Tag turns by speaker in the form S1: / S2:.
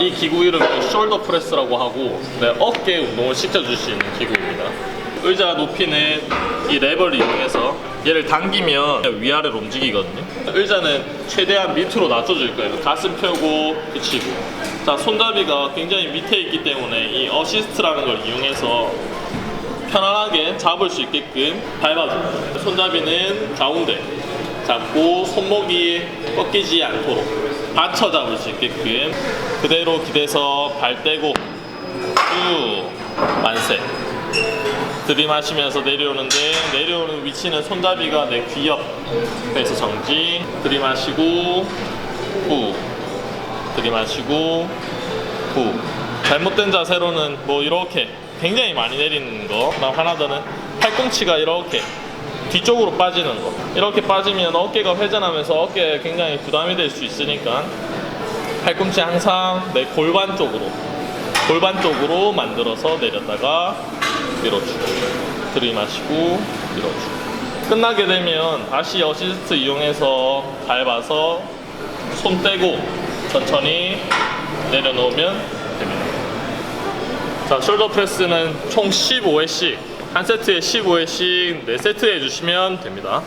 S1: 이 기구 이름은 숄더 프레스라고 하고 네, 어깨 운동을 있는 기구입니다. 의자 높이는 이 레버를 이용해서 얘를 당기면 위아래로 움직이거든요. 의자는 최대한 밑으로 낮춰줄 거예요. 가슴 펴고 붙이고. 자, 손잡이가 굉장히 밑에 있기 때문에 이 어시스트라는 걸 이용해서 편안하게 잡을 수 있게끔 밟아줍니다. 손잡이는 가운데 잡고 손목이 꺾이지 않도록 받쳐 잡을 수 있게끔 그대로 기대서 발 떼고 쭉 만세. 들이마시면서 내려오는데 내려오는 위치는 손잡이가 내 귀 옆에서 정지. 들이마시고 후. 들이마시고 후. 잘못된 자세로는 뭐 이렇게 굉장히 많이 내리는 거 그다음 하나 더는 팔꿈치가 이렇게 뒤쪽으로 빠지는 거 이렇게 빠지면 어깨가 회전하면서 어깨에 굉장히 부담이 될 수 있으니까 팔꿈치 항상 내 골반 쪽으로 골반 쪽으로 만들어서 내렸다가 밀어주고 들이마시고 밀어주고 끝나게 되면 다시 어시스트 이용해서 밟아서 손 떼고 천천히 내려놓으면 됩니다. 자, 숄더 프레스는 총 15회씩 한 세트에 15회씩 4세트 해주시면 됩니다.